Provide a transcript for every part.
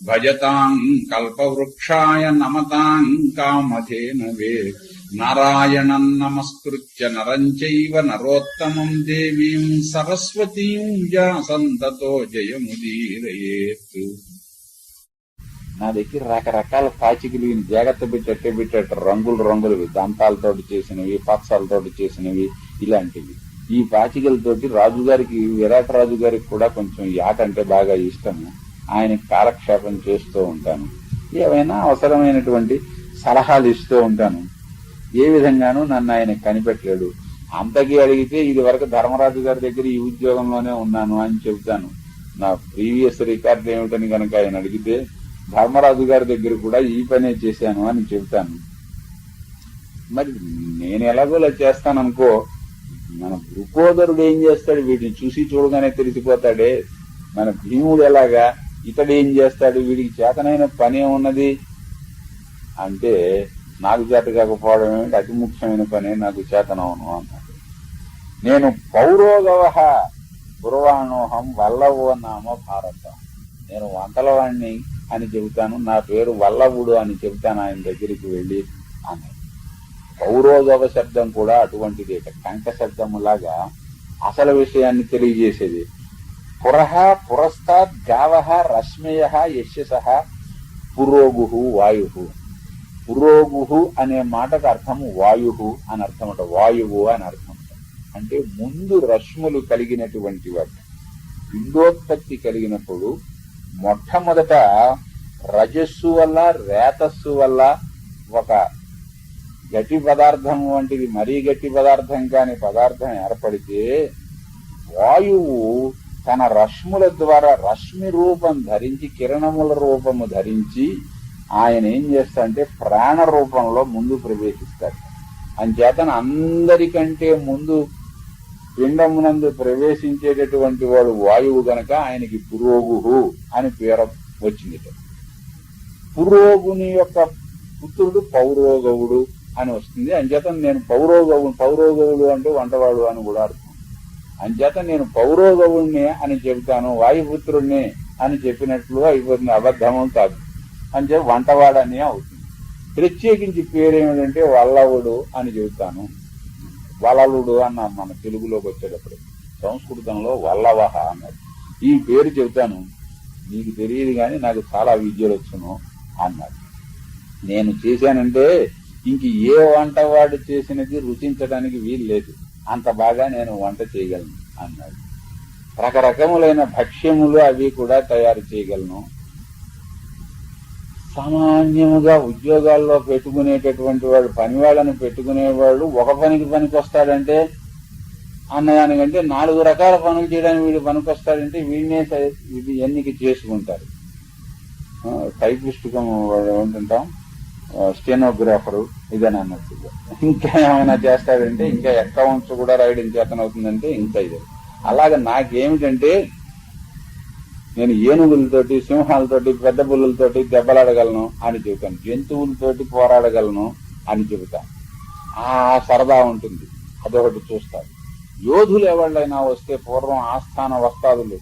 భూయో నమామ్యాం పూజ్యాయ భజతాం కల్పవృక్షాయ నమతాం కామధేనవే నారాయణం నమస్కృత్య నరం చైవ నరోత్తమం దేవీం సరస్వతీం వ్యాసంతతో జయముదీరయేత్ నా దగ్గర రకరకాల పాచికలు ఈయన జాగ్రత్త పెట్టేట్టే పెట్టేట రంగులు రంగులవి దంతాలతోటి చేసినవి పక్షాలతోటి చేసినవి ఇలాంటివి. ఈ పాచికలతోటి రాజుగారికి విరాట్ రాజు గారికి కూడా కొంచెం ఈ ఆట అంటే బాగా ఇష్టము. ఆయన కాలక్షేపం చేస్తూ ఉంటాను. ఏవైనా అవసరమైనటువంటి సలహాలు ఇస్తూ ఉంటాను. ఏ విధంగానూ నన్ను ఆయన కనిపెట్టలేడు. అంతకీ అడిగితే ఇది వరకు ధర్మరాజు గారి దగ్గర ఈ ఉద్యోగంలోనే ఉన్నాను అని చెబుతాను. నా ప్రీవియస్ రికార్డు ఏమిటని కనుక ఆయన అడిగితే ధర్మరాజు గారి దగ్గర కూడా ఈ పనే చేశాను అని చెబుతాను. మరి నేను ఎలాగోలా చేస్తాను అనుకో మన దృకోదరుడు ఏం చేస్తాడు? వీటిని చూసి చూడగానే తెలిసిపోతాడే. మన భీముడు ఎలాగా ఇతడు ఏం చేస్తాడు? వీడికి చేతనైన పని ఉన్నది. అంటే నాకు చేత కాకపోవడం ఏమిటి? అతి ముఖ్యమైన పని నాకు చేతనవును అన్నాడు నేను పౌరోగవ పురవాణోహం వల్లవో నామ భారత. నేను వంటలవాణ్ణి అని చెబుతాను. నా పేరు వల్లవుడు అని చెబుతాను ఆయన దగ్గరికి వెళ్ళి అని పౌరోగవ శబ్దం కూడా అటువంటిది. కంఠ శబ్దములాగా అసలు విషయాన్ని తెలియజేసేది. పురః పురస్తాద్ గావ రశ్మయ యశస పురోగు వాయు పురోగు అనే మాటకు అర్థం వాయు అని అర్థం అంట వాయువు అని అర్థం అంటే ముందు రశ్ములు కలిగినటువంటి వాటి పిండోత్పత్తి కలిగినప్పుడు మొట్టమొదట రజస్సు వల్ల రేతస్సు వల్ల ఒక గట్టి పదార్థం వంటిది మరీ గట్టి పదార్థం కాని పదార్థం ఏర్పడితే వాయువు తన రశ్ముల ద్వారా రశ్మి రూపం ధరించి కిరణముల రూపము ధరించి ఆయన ఏం చేస్తాడంటే ప్రాణ రూపంలో ముందు ప్రవేశిస్తాడు. అంచేతన అందరికంటే ముందు పిండమునందు ప్రవేశించేటటువంటి వాడు వాయువు గనక ఆయనకి పురోగుహు అని పేరు వచ్చింది పురోగుని యొక్క పుత్రుడు పౌరోగవుడు అని వస్తుంది. అంచేత నేను పౌరోగవు పౌరోగవుడు అంటే వంటవాడు అని కూడా అర్థం అంచేత నేను పౌరోగవుణ్ణి అని చెబుతాను వాయుపుత్రుణ్ణి అని చెప్పినట్లు అయిపోతుంది అబద్ధము కాదు. అంటే వంటవాడని అవుతుంది. ప్రత్యేకించి పేరేమిటంటే వల్లవుడు అని చెబుతాను. వలలుడు అన్నాం మన తెలుగులోకి వచ్చేటప్పుడు. సంస్కృతంలో వల్లవహ అన్నారు. ఈ పేరు చెబుతాను. నీకు తెలియదు కానీ నాకు చాలా విద్యలు వచ్చును అన్నారు. నేను చేశానంటే ఇంక ఏ వంటవాడు చేసినది రుచించడానికి వీలు లేదు. అంత బాగా నేను వంట చేయగలను అన్నాడు. రకరకములైన భక్ష్యములు అవి కూడా తయారు చేయగలను. సామాన్యముగా ఉద్యోగాల్లో పెట్టుకునేటటువంటి వాడు పని వాళ్ళని పెట్టుకునేవాడు ఒక పనికి పనికొస్తాడంటే అన్నదానికంటే నాలుగు రకాల పనులు చేయడానికి వీడు పనికొస్తాడంటే వీడినే ఇది ఎన్నిక చేసుకుంటారు. టైపిస్ట్ ఉంటుంటాం స్టెనోగ్రాఫరు ఇదని అన్నట్టు ఇంకా ఏమైనా చేస్తాడంటే ఇంకా అకౌంట్స్ కూడా రాయడం చేతనవుతుందంటే ఇంకా ఇది. అలాగే నాకేమిటంటే నేను ఏనుగులతోటి సింహాలతోటి పెద్ద బుల్లలతోటి దెబ్బలాడగలను అని చెబుతాను. జంతువులతోటి పోరాడగలను అని చెబుతాను. ఆ సరదా ఉంటుంది. అదొకటి చూస్తారు యోధులు ఎవళ్ళైనా వస్తే పూర్వం ఆస్థాన వస్తాదులు.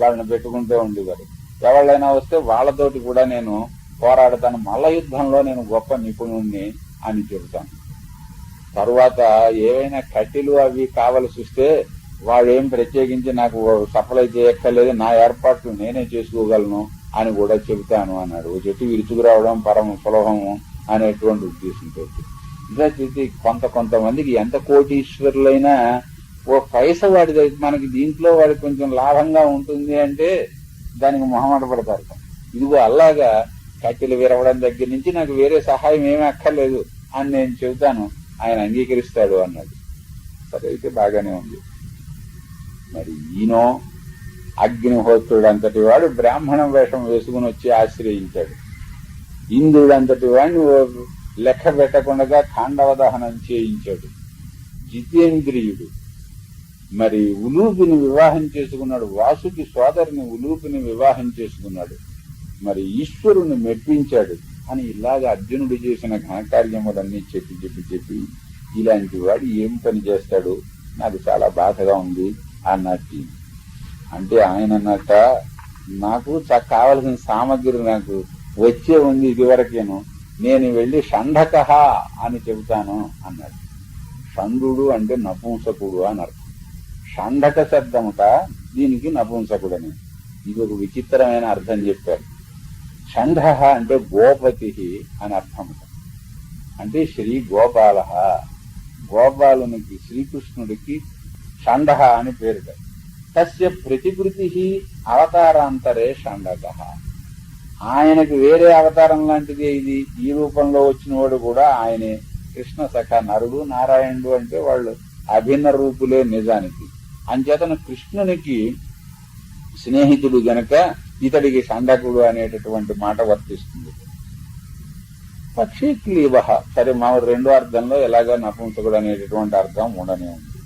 వాళ్ళని పెట్టుకుంటూ ఉండేవారు. ఎవళ్ళైనా వస్తే వాళ్ళతోటి కూడా నేను పోరాడతాను. మల్ల యుద్ధంలో నేను గొప్ప నిపుణుణ్ణి అని చెబుతాను. తరువాత ఏవైనా కట్టెలు అవి కావలసి వస్తే వాడేం ప్రత్యేకించి నాకు సప్లై చేయక్కర్లేదు నా ఏర్పాట్లు నేనే చేసుకోగలను అని కూడా చెబుతాను అన్నాడు. ఓ చెట్టు విరుచుకురావడం పరమ సులభము అనేటువంటి ఉద్దేశంతో. ఇంకా చేసి కొంత కొంతమందికి ఎంత కోటీశ్వరులైనా ఓ పైస వాడి మనకి దీంట్లో వాడికి కొంచెం లాభంగా ఉంటుంది అంటే దానికి మొహమాట పడతారు. ఇదిగో అలాగా కట్టెలు విరవడం దగ్గర నుంచి నాకు వేరే సహాయం ఏమీ అక్కర్లేదు అని నేను చెబుతాను. ఆయన అంగీకరిస్తాడు అన్నాడు. సరే అయితే బాగానే ఉంది. మరి ఈయనో అగ్నిహోత్రుడు అంతటి వాడు బ్రాహ్మణ వేషం వేసుకుని వచ్చి ఆశ్రయించాడు. ఇంద్రుడు అంతటి వాడిని ఓ లెక్క పెట్టకుండా ఖాండవ దహనం చేయించాడు. జితేంద్రియుడు. మరి ఉలూపిని వివాహం చేసుకున్నాడు. వాసుకి సోదరిని ఉలూపిని వివాహం చేసుకున్నాడు. మరి ఈశ్వరుని మెప్పించాడు అని ఇలాగ అర్జునుడు చేసిన ఘనకార్యములన్నీ చెప్పి చెప్పి చెప్పి ఇలాంటి వాడు ఏం పని చేస్తాడు? నాకు చాలా బాధగా ఉంది అన్నట్టు అంటే ఆయన అన్నట్ట నాకు కావలసిన సామగ్రి నాకు వచ్చే ఉంది ఇదివరకేను. నేను వెళ్ళి షండకహ అని చెబుతాను అన్నాడు. షండు అంటే నపుంసకుడు అని అర్థం. షండక శబ్దముట దీనికి నపుంసకుడని. ఇది ఒక విచిత్రమైన అర్థం చెప్పారు. షండ అంటే గోపతి అని అర్థం. అంటే శ్రీ గోపాల. గోపాలునికి శ్రీకృష్ణుడికి షండ అని పేరుట తస్య ప్రతికృతి అవతారాంతరే షండక ఆయనకు వేరే అవతారం లాంటిదే ఇది. ఈ రూపంలో వచ్చినవాడు కూడా ఆయనే. కృష్ణ సఖ నరుడు నారాయణుడు అంటే వాళ్ళు అభిన్న రూపులే నిజానికి. అంచేతను కృష్ణునికి స్నేహితుడు గనక ఇతడికి సండకుడు అనేటటువంటి మాట వర్తిస్తుంది. పక్షి క్లీవ సరే మా రెండో అర్థంలో ఎలాగో నపుంసకుడు అనేటటువంటి అర్థం ఉండనే ఉంది.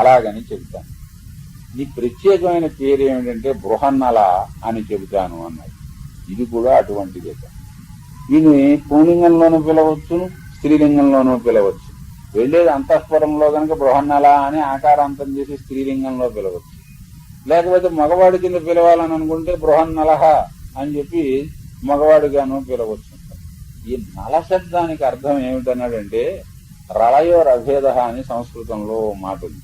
అలాగని చెబుతాను. ఈ ప్రత్యేకమైన పేరు ఏమిటంటే బృహన్నల అని చెబుతాను అన్నాడు. ఇది కూడా అటువంటిదే దీన్ని పూలింగంలోనూ పిలవచ్చును స్త్రీలింగంలోనూ పిలవచ్చు. వెళ్ళేది అంతఃపురంలో కనుక బృహన్నల అని ఆకారాంతం చేసి స్త్రీలింగంలో పిలవచ్చు. లేకపోతే మగవాడి కింద పిలవాలని అనుకుంటే బృహన్నలహ అని చెప్పి మగవాడిగాను పిలవచ్చు. ఈ నల శబ్దానికి అర్థం ఏమిటన్నాడంటే రళయోర్ అభేద అని సంస్కృతంలో మాట ఉంది.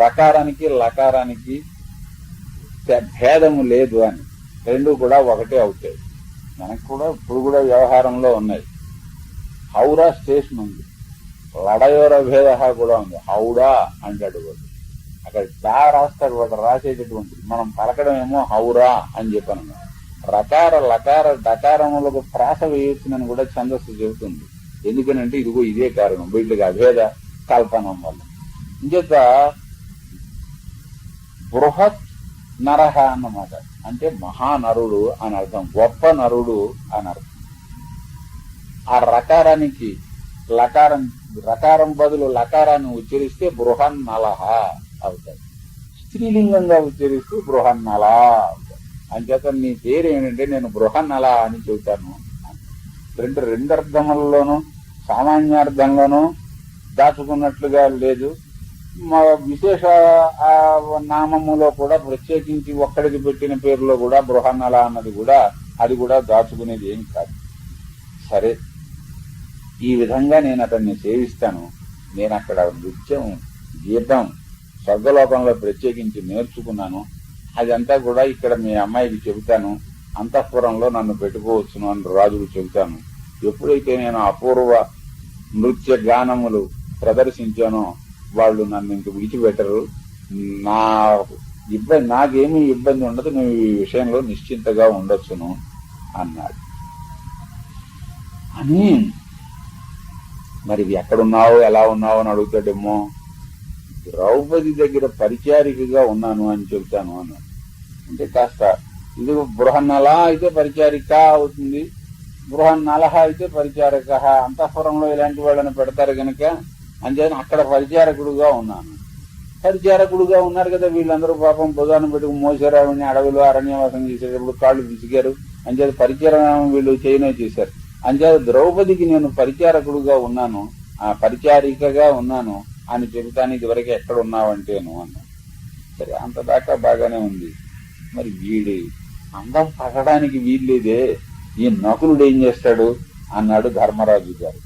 రకారానికి లకారానికి భేదము లేదు అని. రెండు కూడా ఒకటే అవుతాయి. మనకు కూడా ఇప్పుడు కూడా వ్యవహారంలో ఉన్నాయి. హౌరా స్టేషన్ ఉంది. లడయోర భేద కూడా ఉంది. హౌడా అంటాడు కూడా అక్కడ డా రాస్తాడు వాడు రాసేటటువంటిది. మనం పలకడం ఏమో హౌరా అని చెప్పాను. రకార లకార డకారములకు ప్రాస వేయొచ్చునని కూడా ఛందస్సు చెబుతుంది. ఎందుకనంటే ఇదిగో ఇదే కారణం. వీళ్ళకి అభేద కల్పనం వల్ల. ఇంచేత బృహత్ నరహ అన్నమాట. అంటే మహానరుడు అని అర్థం. గొప్ప నరుడు అని అర్థం. ఆ రకారానికి లకారం రకారం బదులు లకారాన్ని ఉచ్చరిస్తే బృహన్నలహ అవుతాయి. స్త్రీలింగంగా ఉచ్చరిస్తూ బృహన్నల అంచేత నీ పేరు ఏంటంటే నేను బృహన్నల అని చెబుతాను. రెండు రెండు అర్థములలోనూ సామాన్యార్థంలోనూ దాచుకున్నట్లుగా లేదు. మా విశేష నామములో కూడా ప్రత్యేకించి ఒక్కడికి పెట్టిన పేరులో కూడా బృహన్నల అన్నది కూడా అది కూడా దాచుకునేది ఏం కాదు. సరే ఈ విధంగా నేను అతన్ని సేవిస్తాను. నేను అక్కడ నృత్యం గీతం స్వర్గలోకంలో ప్రత్యేకించి నేర్చుకున్నాను. అదంతా కూడా ఇక్కడ మీ అమ్మాయికి చెబుతాను. అంతఃపురంలో నన్ను పెట్టుకోవచ్చును అని రాజుకు చెబుతాను. ఎప్పుడైతే నేను అపూర్వ నృత్య గానములు ప్రదర్శించానో వాళ్ళు నన్ను ఇంక విడిచిపెట్టరు. నా ఇబ్బంది నాకేమీ ఇబ్బంది ఉండదు. నువ్వు ఈ విషయంలో నిశ్చింతగా ఉండొచ్చును అన్నాడు. అని మరి ఎక్కడున్నావు? ఎలా ఉన్నావు? అని అడుగుతాడేమో. ద్రౌపది దగ్గర పరిచారికగా ఉన్నాను అని చెబుతాను అన్నాడు. అంటే కాస్త ఇది బృహన్నల అయితే పరిచారిక అవుతుంది బృహన్నలహ అయితే పరిచారక. అంతఃపురంలో ఇలాంటి వాళ్ళని పెడతారు గనక అంచేత అక్కడ పరిచారకుడుగా ఉన్నాను. పరిచారకుడుగా ఉన్నారు కదా వీళ్ళందరూ పాపం బుధాన్ని పెట్టుకు మోసరావుని అడవిలో అరణ్యవాసం చేసేటప్పుడు కాళ్ళు విసిగారు. అంచేత పరిచారం వీళ్ళు చేయనే చేశారు. అంచేత ద్రౌపదికి నేను పరిచారకుడుగా ఉన్నాను ఆ పరిచారికగా ఉన్నాను. అని చెబుతాను ఇదివరకు ఎక్కడ ఉన్నావంటేను అన్నాను సరే అంత దాకా బాగానే ఉంది. మరి వీడి అందం పడడానికి వీల్లేదే. ఈ నకులుడు ఏం చేస్తాడు? అన్నాడు ధర్మరాజు గారు.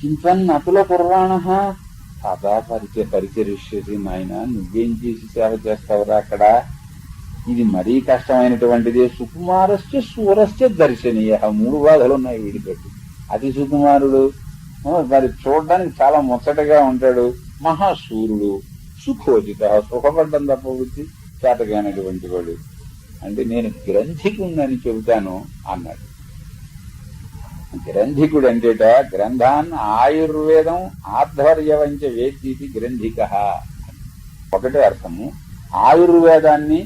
కించన్ నకుల పురాణ సదా పరిచయ పరిచరిష్యసి నాయన నువ్వేం చేసి సేవ చేస్తావురా అక్కడ? ఇది మరీ కష్టమైనటువంటిది. సుకుమారస్య సూరస్య దర్శనీయ. మూడు బాధలు ఉన్నాయి వీడితోటి అతి సుకుమారుడు. మరి చూడడానికి చాలా ముచ్చటగా ఉంటాడు. మహాసూర్యుడు సుఖోజిత సుఖపడ్డం తప్ప బుద్ధి చేతగానటువంటి వాడు అంటే నేను గ్రంథికుందని చెబుతాను అన్నాడు. గ్రంథికుడు అంటేట గ్రంథాన్ ఆయుర్వేదం ఆధ్వర్యవంచ వేదీతి గ్రంథిక. ఒకటే అర్థము. ఆయుర్వేదాన్ని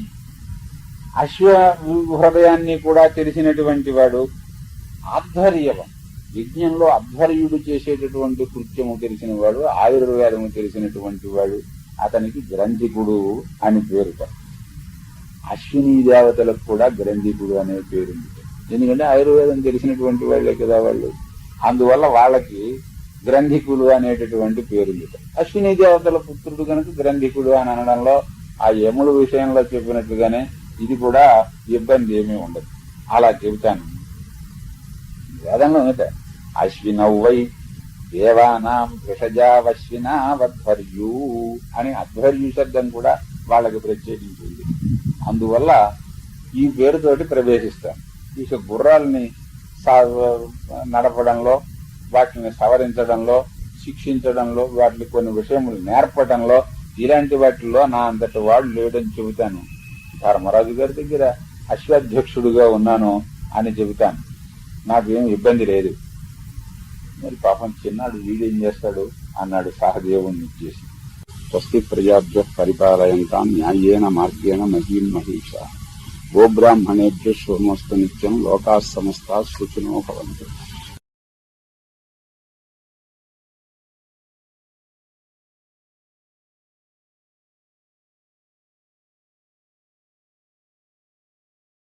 అశ్వ హృదయాన్ని కూడా తెలిసినటువంటి వాడు ఆధ్వర్యవం. యజ్ఞంలో అధ్వర్యుడు చేసేటటువంటి కృత్యము తెలిసిన వాడు ఆయుర్వేదము తెలిసినటువంటి వాడు అతనికి గ్రంథికుడు అని పేరుట అశ్విని దేవతలకు కూడా గ్రంథికుడు అనే పేరు ఎందుకంటే ఆయుర్వేదం తెలిసినటువంటి వాళ్ళే కదా వాళ్ళు. అందువల్ల వాళ్ళకి గ్రంథికులు అనేటటువంటి పేరు అశ్విని దేవతల పుత్రుడు కనుక గ్రంథికుడు అని అనడంలో ఆ యముల విషయంలో చెప్పినట్లుగానే ఇది కూడా ఇబ్బంది ఏమీ ఉండదు. అలా చెబుతాను. వేదంలో ఉంది అశ్వినవ్వై దేవానాం వృషజావశ్వినావధ్వర్యు అని అధ్వర్యు శబ్దం కూడా వాళ్ళకి ప్రత్యేకించింది. అందువల్ల ఈ పేరుతోటి ప్రవేశిస్తాను ఇక గుర్రాల్ని సా- నడపడంలో వాటిని సవరించడంలో శిక్షించడంలో వాటిని కొన్ని విషయములు నేర్పడంలో ఇలాంటి వాటిల్లో నా అంతటి వాడు లేడని చెబుతాను. ధర్మరాజు గారి దగ్గర అశ్వాధ్యక్షుడుగా ఉన్నాను అని చెబుతాను. నాకేం ఇబ్బంది లేదు. మరి పాపం చిన్నాడు వీడేం చేస్తాడు? అన్నాడు సహదేవుణ్ణి ఇచ్చేసి. స్వస్తి ప్రజాభ్య పరిపాలయంతా న్యాయేన మార్గేణ మహీం మహిష. గోబ్రాహ్మణేభ్య శుభమస్తు నిత్యం లోకా సమస్త సుఖినో భవంతు.